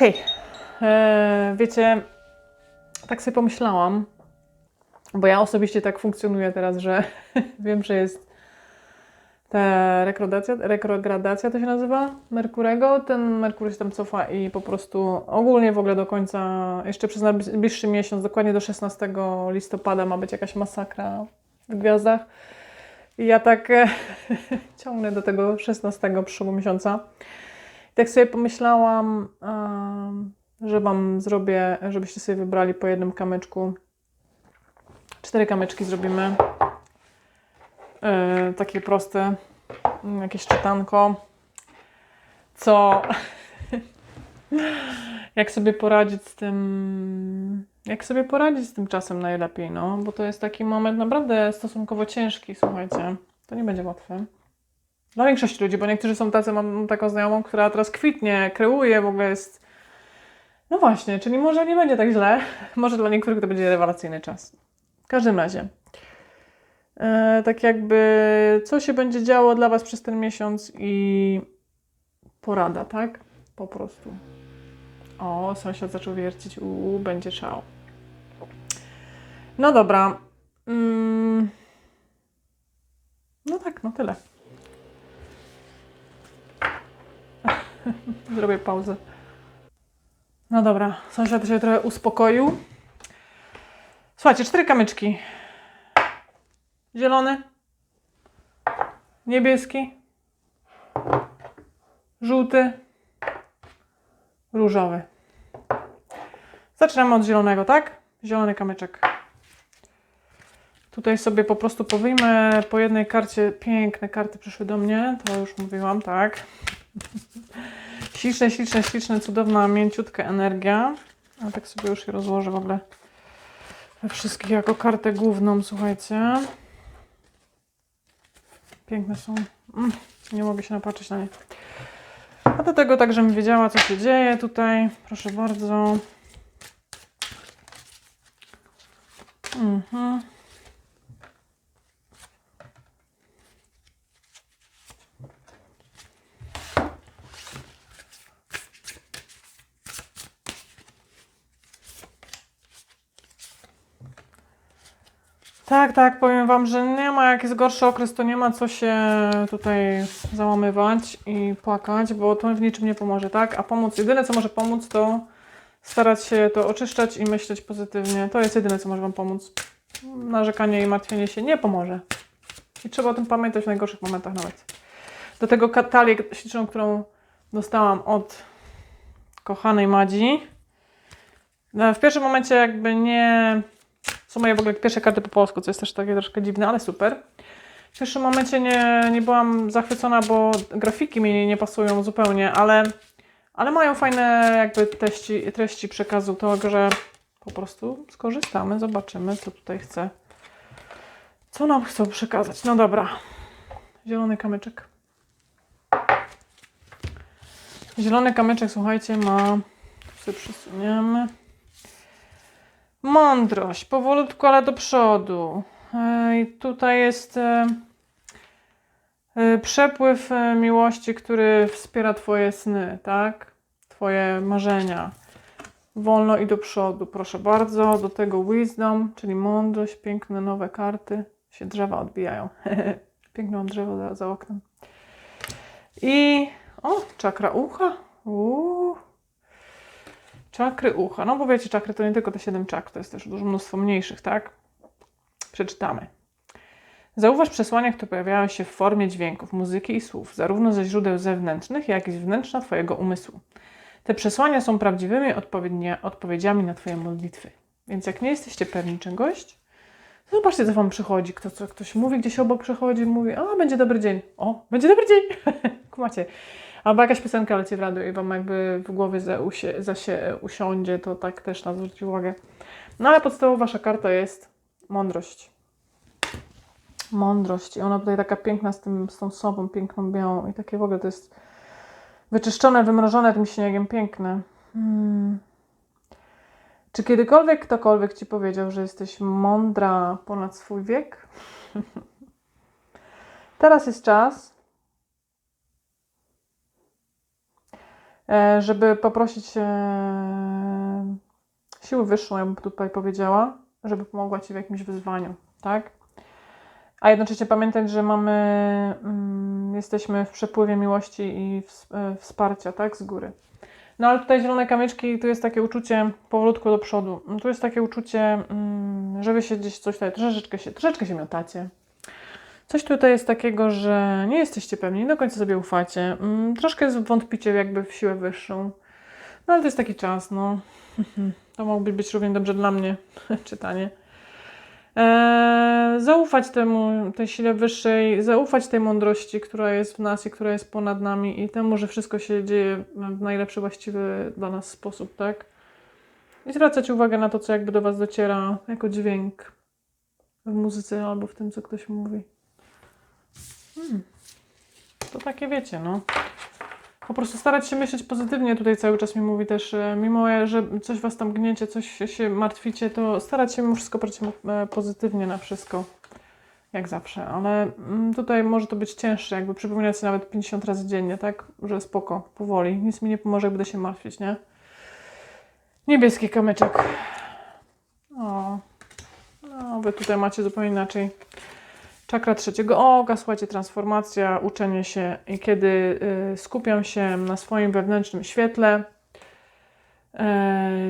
Hej, e, wiecie, tak sobie pomyślałam, bo ja osobiście tak funkcjonuję teraz, że wiem, że jest ta rekrogradacja, rekrogradacja to się nazywa, Merkurego. Ten Merkur się tam cofa i po prostu ogólnie w ogóle do końca, jeszcze przez najbliższy miesiąc, dokładnie do 16 listopada ma być jakaś masakra w gwiazdach. I ja tak e, ciągnę do tego 16 przyszłego miesiąca. Tak sobie pomyślałam, że Wam zrobię, żebyście sobie wybrali po jednym kamyczku. Cztery kamyczki zrobimy. E, takie proste, mm, jakieś czytanko. Co. jak sobie poradzić z tym. Jak sobie poradzić z tym czasem najlepiej, no? Bo to jest taki moment naprawdę stosunkowo ciężki, słuchajcie. To nie będzie łatwe. Dla większości ludzi, bo niektórzy są tacy, mam taką znajomą, która teraz kwitnie, kreuje, w ogóle jest. No właśnie, czyli może nie będzie tak źle. Może dla niektórych to będzie rewelacyjny czas. W każdym razie. E, tak jakby, co się będzie działo dla Was przez ten miesiąc i porada, tak? Po prostu. O, sąsiad zaczął wiercić, uuu, będzie szał. No dobra. Mm. No tak, no tyle. Zrobię pauzę. No dobra, sąsiad się trochę uspokoił. Słuchajcie, cztery kamyczki. Zielony, niebieski, żółty, różowy. Zaczynamy od zielonego, tak? Zielony kamyczek. Tutaj sobie po prostu powyjmę po jednej karcie. Piękne karty przyszły do mnie, to już mówiłam, tak. Śliczne, śliczne, śliczne, cudowna, mięciutka energia. A tak sobie już je rozłożę w ogóle we wszystkich jako kartę główną, słuchajcie. Piękne są. Mm, nie mogę się napatrzeć na nie. A do tego tak, żebym wiedziała, co się dzieje tutaj. Proszę bardzo. Mhm. Tak, tak, powiem Wam, że nie ma, jak jest gorszy okres, to nie ma co się tutaj załamywać i płakać, bo to w niczym nie pomoże, tak? A pomóc, jedyne co może pomóc, to starać się to oczyszczać i myśleć pozytywnie. To jest jedyne, co może Wam pomóc. Narzekanie i martwienie się nie pomoże. I trzeba o tym pamiętać w najgorszych momentach nawet. Do tego ka- talię śliczną, którą dostałam od kochanej Madzi. No, W pierwszym momencie jakby nie są moje w ogóle pierwsze karty po polsku, co jest też takie troszkę dziwne, ale super. W pierwszym momencie nie, nie byłam zachwycona, bo grafiki mi nie pasują zupełnie, ale, ale mają fajne jakby treści, treści przekazu, to że po prostu skorzystamy, zobaczymy, co tutaj chce. Co nam chcą przekazać? No dobra. Zielony kamyczek. Zielony kamyczek, słuchajcie, ma... Sobie przesuniemy. Mądrość, powolutku, ale do przodu. E, I tutaj jest e, e, przepływ miłości, który wspiera Twoje sny, tak? Twoje marzenia. Wolno i do przodu, proszę bardzo. Do tego wisdom, czyli mądrość, piękne nowe karty. Się drzewa odbijają. Piękne mam drzewo za, za oknem. I o, czakra ucha. Uuu. Czakry ucha. No bo wiecie, czakry to nie tylko te 7 czakr, to jest też dużo mnóstwo mniejszych, tak? Przeczytamy. Zauważ przesłania, które pojawiają się w formie dźwięków, muzyki i słów, zarówno ze źródeł zewnętrznych, jak i z wnętrza Twojego umysłu. Te przesłania są prawdziwymi odpowiedziami na Twoje modlitwy. Więc jak nie jesteście pewni czegoś, to zobaczcie, co Wam przychodzi. Kto, co, ktoś mówi, gdzieś obok przychodzi, mówi, a będzie dobry dzień. O, będzie dobry dzień. Kumacie. Albo jakaś piosenka leci w radiu i Wam jakby w głowie za, się usiądzie, to tak też na to zwróćcie uwagę. No ale podstawowa Wasza karta jest mądrość. Mądrość. I ona tutaj taka piękna z, tym, z tą sobą, piękną białą. I takie w ogóle to jest wyczyszczone, wymrożone tym śniegiem. Piękne. Hmm. Czy kiedykolwiek ktokolwiek Ci powiedział, że jesteś mądra ponad swój wiek? Teraz jest czas. Żeby poprosić e, siłę wyższą, ja bym tutaj powiedziała, żeby pomogła Ci w jakimś wyzwaniu, tak? A jednocześnie pamiętać, że mamy, mm, jesteśmy w przepływie miłości i e, wsparcia, tak, z góry. No ale tutaj zielone kamyczki, tu jest takie uczucie powolutku do przodu. Tu jest takie uczucie, mm, że wy się gdzieś coś tutaj, troszeczkę się, troszeczkę się miotacie. Coś tutaj jest takiego, że nie jesteście pewni, do końca sobie ufacie. Mm, Troszkę wątpicie jakby w siłę wyższą. No ale to jest taki czas, no. To mogłoby być równie dobrze dla mnie czytanie. Eee, zaufać temu, tej sile wyższej, zaufać tej mądrości, która jest w nas i która jest ponad nami i temu, że wszystko się dzieje w najlepszy, właściwy dla nas sposób, tak? I zwracać uwagę na to, co jakby do Was dociera jako dźwięk w muzyce albo w tym, co ktoś mówi. To takie wiecie, no. Po prostu starać się myśleć pozytywnie. Tutaj cały czas mi mówi też, e, mimo że coś was tam gniecie, coś się martwicie, to starać się mimo wszystko patrzeć e, pozytywnie na wszystko. Jak zawsze, ale mm, tutaj może to być cięższe, jakby przypominać sobie nawet 50 razy dziennie, tak? Że spoko, powoli. Nic mi nie pomoże, jak będę się martwić, nie? Niebieski kamyczek. O. No, wy tutaj macie zupełnie inaczej. Czakra trzeciego oka, słuchajcie, transformacja, uczenie się i kiedy y, skupiam się na swoim wewnętrznym świetle, y,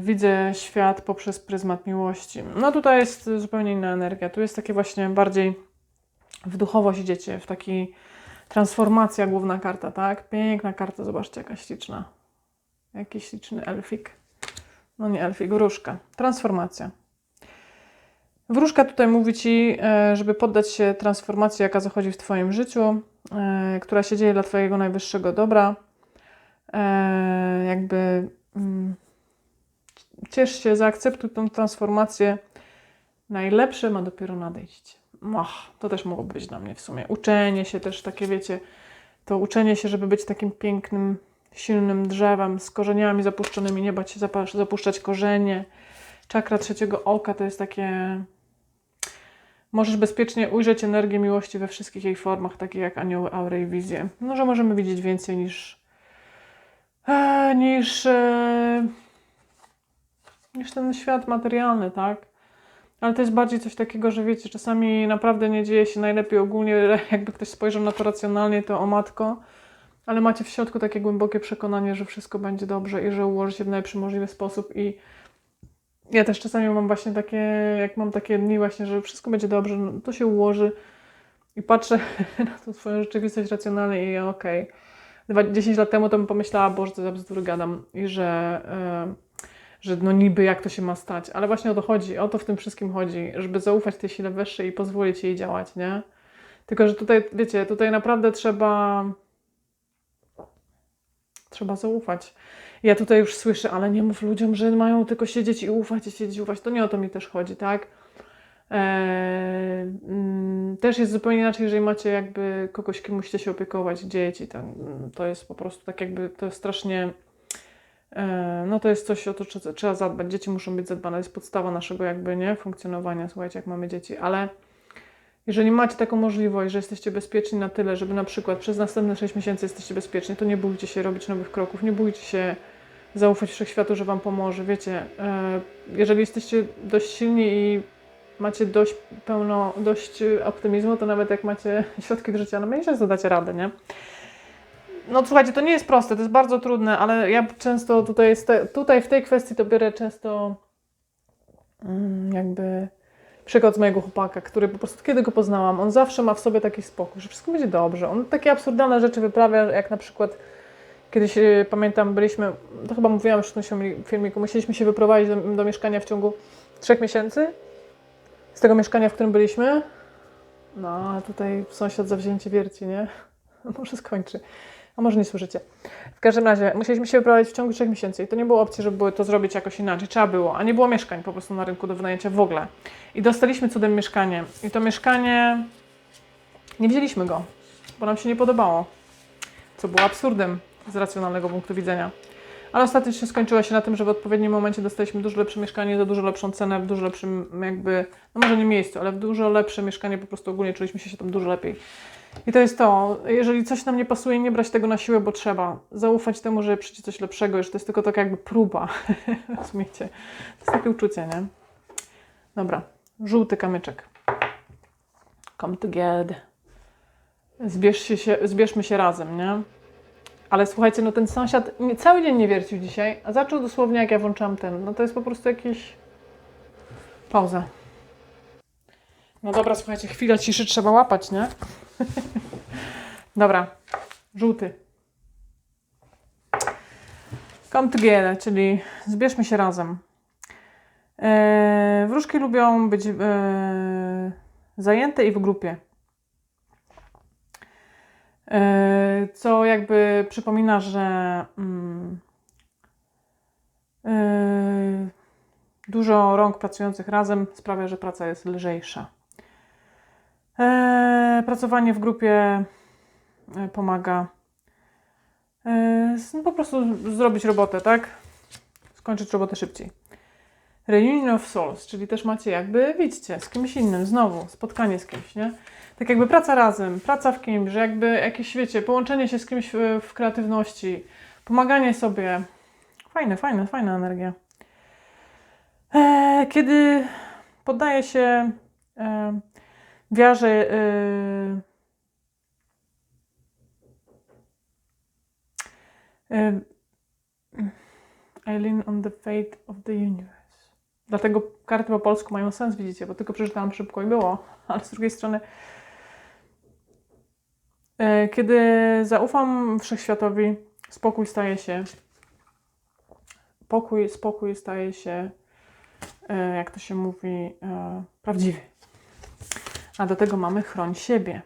widzę świat poprzez pryzmat miłości. No tutaj jest zupełnie inna energia. Tu jest takie właśnie bardziej w duchowość idziecie, w taki transformacja główna karta, tak? Piękna karta, zobaczcie jaka śliczna. Jaki śliczny elfik. No nie elfik, wróżka. Transformacja. Wróżka tutaj mówi Ci, e, żeby poddać się transformacji, jaka zachodzi w Twoim życiu, e, która się dzieje dla Twojego najwyższego dobra. E, Jakby mm, ciesz się, zaakceptuj tą transformację. Najlepsze ma dopiero nadejść. To też mogło być dla mnie w sumie. Uczenie się też, takie wiecie, to uczenie się, żeby być takim pięknym, silnym drzewem z korzeniami zapuszczonymi, nie bać się zapuszczać korzenie. Czakra trzeciego oka to jest takie. Możesz bezpiecznie ujrzeć energię miłości we wszystkich jej formach, takie jak anioły, aury i wizje. No, że możemy widzieć więcej niż. E, niż. E, niż ten świat materialny, tak? Ale to jest bardziej coś takiego, że wiecie, czasami naprawdę nie dzieje się najlepiej ogólnie, jakby ktoś spojrzał na to racjonalnie, to o matko, ale macie w środku takie głębokie przekonanie, że wszystko będzie dobrze i że ułoży się w najlepszy możliwy sposób i ja też czasami mam właśnie takie, jak mam takie dni właśnie, że wszystko będzie dobrze, no to się ułoży i patrzę na tą swoją rzeczywistość racjonalnie i okej. Okay. 10 lat temu to bym pomyślała, Boże, to za bzdury gadam i że, e, że no niby jak to się ma stać, ale właśnie o to chodzi, o to w tym wszystkim chodzi, żeby zaufać tej sile wyższej i pozwolić jej działać, nie? Tylko, że tutaj, wiecie, tutaj naprawdę trzeba trzeba zaufać. Ja tutaj już słyszę, ale nie mów ludziom, że mają tylko siedzieć i ufać, i siedzieć i ufać. To nie o to mi też chodzi, tak? Eee, mm, też jest zupełnie inaczej, jeżeli macie jakby kogoś, kim musicie się opiekować, dzieci. To jest po prostu tak jakby, to jest strasznie, eee, no to jest coś, o to trzeba, trzeba zadbać. Dzieci muszą być zadbane, to jest podstawa naszego jakby, nie, funkcjonowania, słuchajcie, jak mamy dzieci, ale jeżeli macie taką możliwość, że jesteście bezpieczni na tyle, żeby na przykład przez następne 6 miesięcy jesteście bezpieczni, to nie bójcie się robić nowych kroków, nie bójcie się zaufać wszechświatu, że Wam pomoże. Wiecie, e, jeżeli jesteście dość silni i macie dość pełno, dość optymizmu, to nawet jak macie środki do życia, no myślę, że radę, nie? No słuchajcie, to nie jest proste, to jest bardzo trudne, ale ja często tutaj, tutaj w tej kwestii to biorę często mm, jakby przykład z mojego chłopaka, który po prostu kiedy go poznałam, on zawsze ma w sobie taki spokój, że wszystko będzie dobrze. On takie absurdalne rzeczy wyprawia, jak na przykład kiedyś y, pamiętam, byliśmy, to chyba mówiłam już w tym filmiku, musieliśmy się wyprowadzić do, do mieszkania w ciągu trzech miesięcy. Z tego mieszkania, w którym byliśmy. No, a tutaj sąsiad zawzięcie wierci, nie? Może skończy. A może nie słyszycie. W każdym razie musieliśmy się wyprowadzić w ciągu trzech miesięcy i to nie było opcji, żeby to zrobić jakoś inaczej. Trzeba było, a nie było mieszkań po prostu na rynku do wynajęcia w ogóle. I dostaliśmy cudem mieszkanie. I to mieszkanie nie wzięliśmy go, bo nam się nie podobało. Co było absurdem z racjonalnego punktu widzenia. Ale ostatecznie skończyło się na tym, że w odpowiednim momencie dostaliśmy dużo lepsze mieszkanie za dużo lepszą cenę, w dużo lepszym jakby, no może nie miejscu, ale w dużo lepsze mieszkanie, po prostu ogólnie czuliśmy się tam dużo lepiej. I to jest to, jeżeli coś nam nie pasuje, nie brać tego na siłę, bo trzeba. Zaufać temu, że przyjdzie coś lepszego, że to jest tylko taka jakby próba. Rozumiecie? To jest takie uczucie, nie? Dobra, żółty kamyczek. Come together. Zbierz się, się, zbierzmy się razem, nie? Ale słuchajcie, no ten sąsiad cały dzień nie wiercił dzisiaj, a zaczął dosłownie jak ja włączam ten. No to jest po prostu jakiś... Pauza. No dobra, słuchajcie, chwila ciszy trzeba łapać, nie? dobra, żółty. Come czyli zbierzmy się razem. E, wróżki lubią być e, zajęte i w grupie. E, co jakby przypomina, że mm, e, dużo rąk pracujących razem sprawia, że praca jest lżejsza. E, pracowanie w grupie pomaga no po prostu zrobić robotę, tak? Skończyć robotę szybciej. Reunion of Souls, czyli też macie jakby, widzicie, z kimś innym, znowu, spotkanie z kimś, nie? Tak jakby praca razem, praca w kimś, że jakby jakieś, wiecie, połączenie się z kimś w, kreatywności, pomaganie sobie. Fajne, fajne, fajna energia. E, kiedy poddaje się wiarze e, e, I lean on the fate of the universe. Dlatego karty po polsku mają sens, widzicie, bo tylko przeczytałam szybko i było, ale z drugiej strony Kiedy zaufam wszechświatowi, spokój staje się. Pokój, spokój staje się, e, jak to się mówi, e, prawdziwy. A do tego mamy chroń siebie.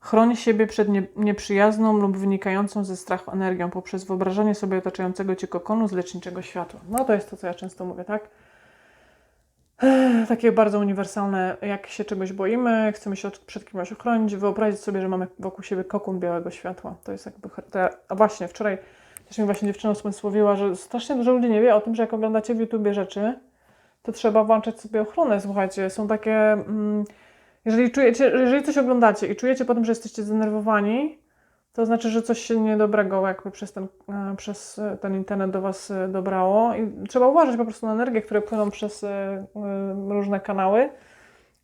Chroń siebie przed nie, nieprzyjazną lub wynikającą ze strachu energią poprzez wyobrażanie sobie otaczającego cię kokonu z leczniczego światła. No to jest to, co ja często mówię, tak? Takie bardzo uniwersalne, jak się czegoś boimy, chcemy się przed kimś ochronić, wyobrazić sobie, że mamy wokół siebie kokon białego światła. To jest jakby. a właśnie, wczoraj też mi właśnie dziewczyna usmysłowiła, że strasznie dużo ludzi nie wie o tym, że jak oglądacie w YouTubie rzeczy, to trzeba włączać sobie ochronę. Słuchajcie, są takie. Mm, jeżeli czujecie, jeżeli coś oglądacie i czujecie potem, że jesteście zdenerwowani, to znaczy, że coś się niedobrego jakby przez ten, e, przez e, ten internet do Was e, dobrało. I trzeba uważać po prostu na energię, które płyną przez różne kanały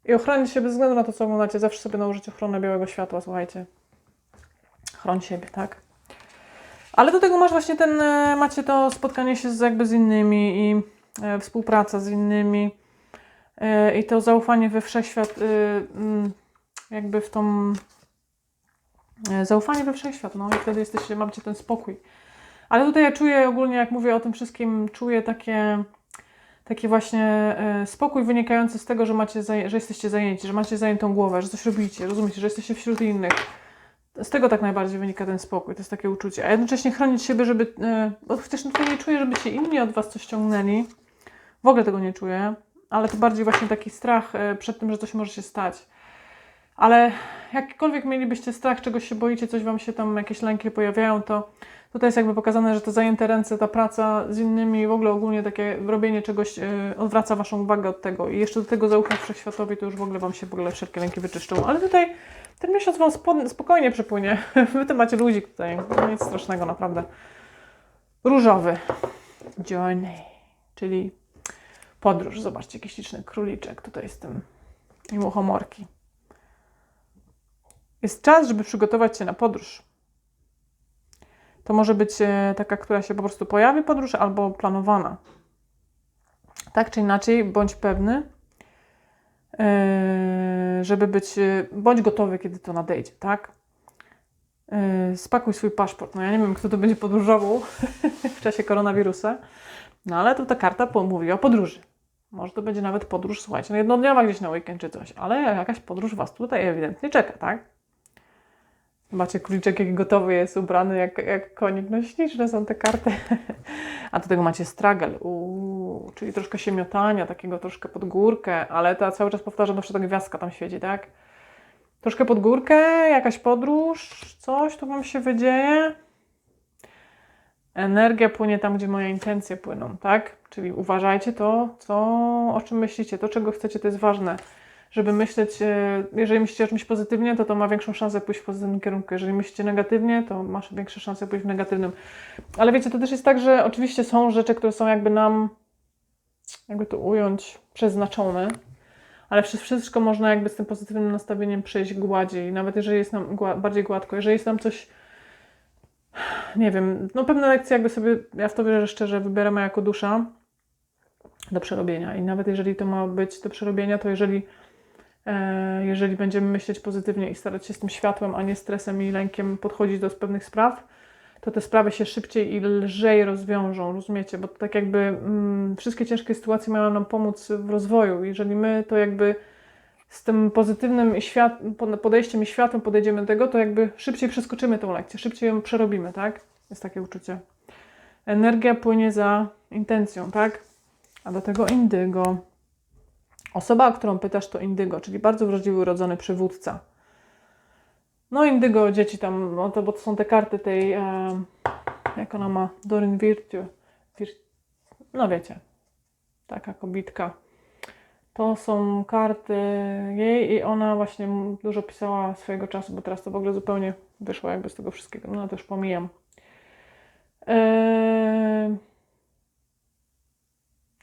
i ochronić się bez względu na to, co oglądacie. Zawsze sobie nałożyć ochronę białego światła, słuchajcie. Chroń siebie, tak? Ale do tego masz właśnie ten, macie to spotkanie się z, jakby z innymi i współpraca z innymi i to zaufanie we wszechświat, jakby w tą Zaufanie we wszechświat, no i wtedy jesteście, macie ten spokój. Ale tutaj ja czuję ogólnie, jak mówię o tym wszystkim, czuję takie, takie właśnie e, spokój wynikający z tego, że, macie, że jesteście zajęci, że macie zajętą głowę, że coś robicie, rozumiecie, że jesteście wśród innych. Z tego tak najbardziej wynika ten spokój, to jest takie uczucie. A jednocześnie chronić siebie, żeby, e, bo chociaż tutaj nie czuję, żeby ci inni od was coś ciągnęli. W ogóle tego nie czuję, ale to bardziej właśnie taki strach e, przed tym, że coś może się stać. Ale jakkolwiek mielibyście strach, czegoś się boicie, coś wam się tam, jakieś lęki pojawiają, to tutaj jest jakby pokazane, że te zajęte ręce, ta praca z innymi, w ogóle ogólnie takie robienie czegoś yy, odwraca waszą uwagę od tego. I jeszcze do tego zaufać wszechświatowi, to już w ogóle wam się w ogóle wszelkie lęki wyczyszczą. Ale tutaj ten miesiąc wam spo- spokojnie przypłynie. Wy to macie ludzik tutaj, no nic strasznego naprawdę. Różowy. Journey, czyli podróż. Zobaczcie, jakiś liczny króliczek tutaj jest tym i muchomorki. Jest czas, żeby przygotować się na podróż. To może być e, taka, która się po prostu pojawi podróż, albo planowana. Tak czy inaczej, bądź pewny, e, żeby być, e, bądź gotowy, kiedy to nadejdzie, tak? Spakuj swój paszport. No ja nie wiem, kto to będzie podróżował w czasie koronawirusa, no ale tu ta karta mówi o podróży. Może to będzie nawet podróż, słuchajcie, no jednodniowa gdzieś na weekend czy coś, ale jakaś podróż Was tutaj ewidentnie czeka, tak? Macie króliczek, jaki gotowy jest, ubrany jak, jak konik. No śliczne są te karty. A do tego macie stragel, uuu, czyli troszkę się miotania, takiego troszkę pod górkę, ale ta cały czas powtarzam, że ta gwiazdka tam świeci, tak? Troszkę pod górkę, jakaś podróż, coś tu Wam się wydzieje. Energia płynie tam, gdzie moje intencje płyną, tak? Czyli uważajcie to, co, o czym myślicie, to, czego chcecie, to jest ważne. Żeby myśleć, e, jeżeli myślicie o czymś pozytywnie, to to ma większą szansę pójść w pozytywnym kierunku. Jeżeli myślicie negatywnie, to masz większe szanse pójść w negatywnym. Ale wiecie, to też jest tak, że oczywiście są rzeczy, które są jakby nam, jakby to ująć, przeznaczone, ale przez wszystko można jakby z tym pozytywnym nastawieniem przejść gładziej, nawet jeżeli jest nam bardziej gładko, jeżeli jest nam coś, nie wiem, no pewne lekcje jakby sobie, ja w to wierzę szczerze, wybieramy jako dusza do przerobienia i nawet jeżeli to ma być do przerobienia, to jeżeli jeżeli będziemy myśleć pozytywnie i starać się z tym światłem, a nie stresem i lękiem podchodzić do pewnych spraw, to te sprawy się szybciej i lżej rozwiążą, rozumiecie? Bo tak jakby mm, wszystkie ciężkie sytuacje mają nam pomóc w rozwoju. Jeżeli my to jakby z tym pozytywnym świat, pod- podejściem i światłem podejdziemy do tego, to jakby szybciej przeskoczymy tą lekcję, szybciej ją przerobimy, tak? Jest takie uczucie. Energia płynie za intencją, tak? A do tego indygo. Osoba, o którą pytasz, to indygo, czyli bardzo wrażliwy urodzony przywódca. No indygo, dzieci tam, no to, bo to są te karty tej, e, jak ona ma, Dorin Virtue. Vir, no wiecie, taka kobitka. To są karty jej i ona właśnie dużo pisała swojego czasu, bo teraz to w ogóle zupełnie wyszło jakby z tego wszystkiego. No to już pomijam. Eee,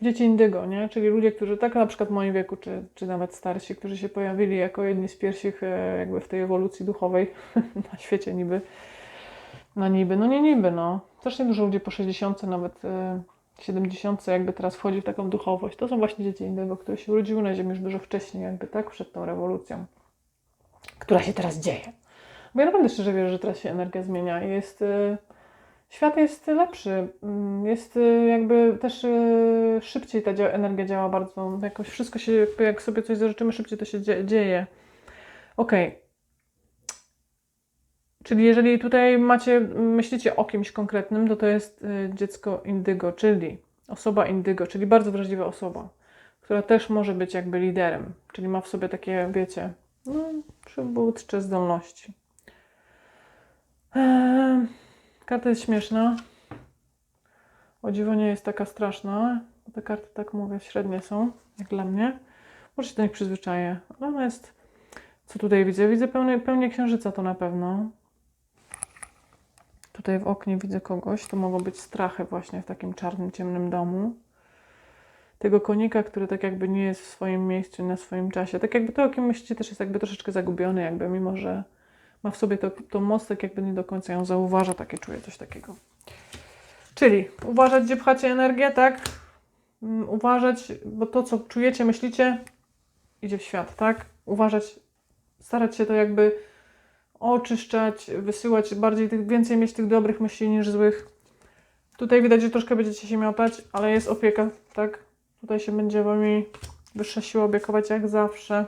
dzieci indygo, nie? Czyli ludzie, którzy tak na przykład w moim wieku, czy, czy nawet starsi, którzy się pojawili jako jedni z pierwszych e, jakby w tej ewolucji duchowej na świecie niby. No niby, no nie niby, no. Strasznie dużo ludzi po 60, nawet e, 70 jakby teraz wchodzi w taką duchowość. To są właśnie dzieci indygo, które się urodziły na Ziemi już dużo wcześniej, jakby tak, przed tą rewolucją, która się teraz dzieje. Bo ja naprawdę szczerze wierzę, że teraz się energia zmienia i jest... Świat jest lepszy, mm, jest y, jakby też y, szybciej ta energia działa bardzo, jakoś wszystko się, jak sobie coś zażyczymy, szybciej to się dzie- dzieje. Okej. Czyli jeżeli tutaj macie, myślicie o kimś konkretnym, to to jest y, dziecko indygo, czyli osoba indygo, czyli bardzo wrażliwa osoba, która też może być jakby liderem, czyli ma w sobie takie, wiecie, no, przywódcze zdolności. Eee, Karta jest śmieszna. O dziwo nie jest taka straszna, te karty, tak mówię, średnie są, jak dla mnie. Może się do nich przyzwyczaję, ale ona jest... Co tutaj widzę? Widzę pełnię, pełnię księżyca to na pewno. Tutaj w oknie widzę kogoś. To mogą być strachy właśnie w takim czarnym, ciemnym domu. Tego konika, który tak jakby nie jest w swoim miejscu, na swoim czasie. Tak jakby to, o kim myślicie, też jest jakby troszeczkę zagubiony, jakby mimo, że ma w sobie to, to mostek, jakby nie do końca ją zauważa, takie czuję coś takiego. Czyli uważać, gdzie pchacie energię, tak? Mm, Uważać, bo to, co czujecie, myślicie, idzie w świat, tak? Uważać, starać się to jakby oczyszczać, wysyłać bardziej tych, więcej mieć tych dobrych myśli niż złych. Tutaj widać, że troszkę będziecie się miotać, ale jest opieka, tak? Tutaj się będzie wami wyższa siła opiekować jak zawsze.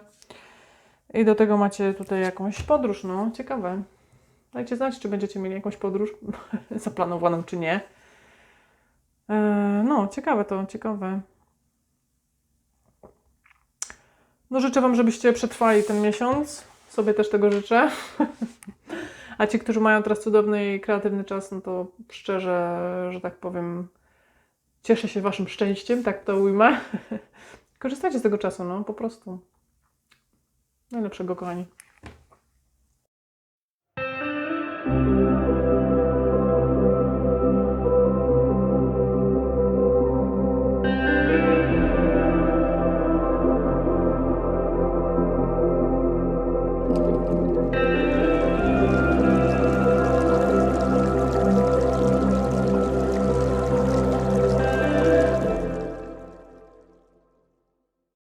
I do tego macie tutaj jakąś podróż, no ciekawe. Dajcie znać, czy będziecie mieli jakąś podróż zaplanowaną, czy nie. Eee, no, ciekawe to, ciekawe. No życzę Wam, żebyście przetrwali ten miesiąc. Sobie też tego życzę. A ci, którzy mają teraz cudowny i kreatywny czas, no to szczerze, że tak powiem, cieszę się Waszym szczęściem, tak to ujmę. Korzystajcie z tego czasu, no po prostu. Najlepszego, kochani.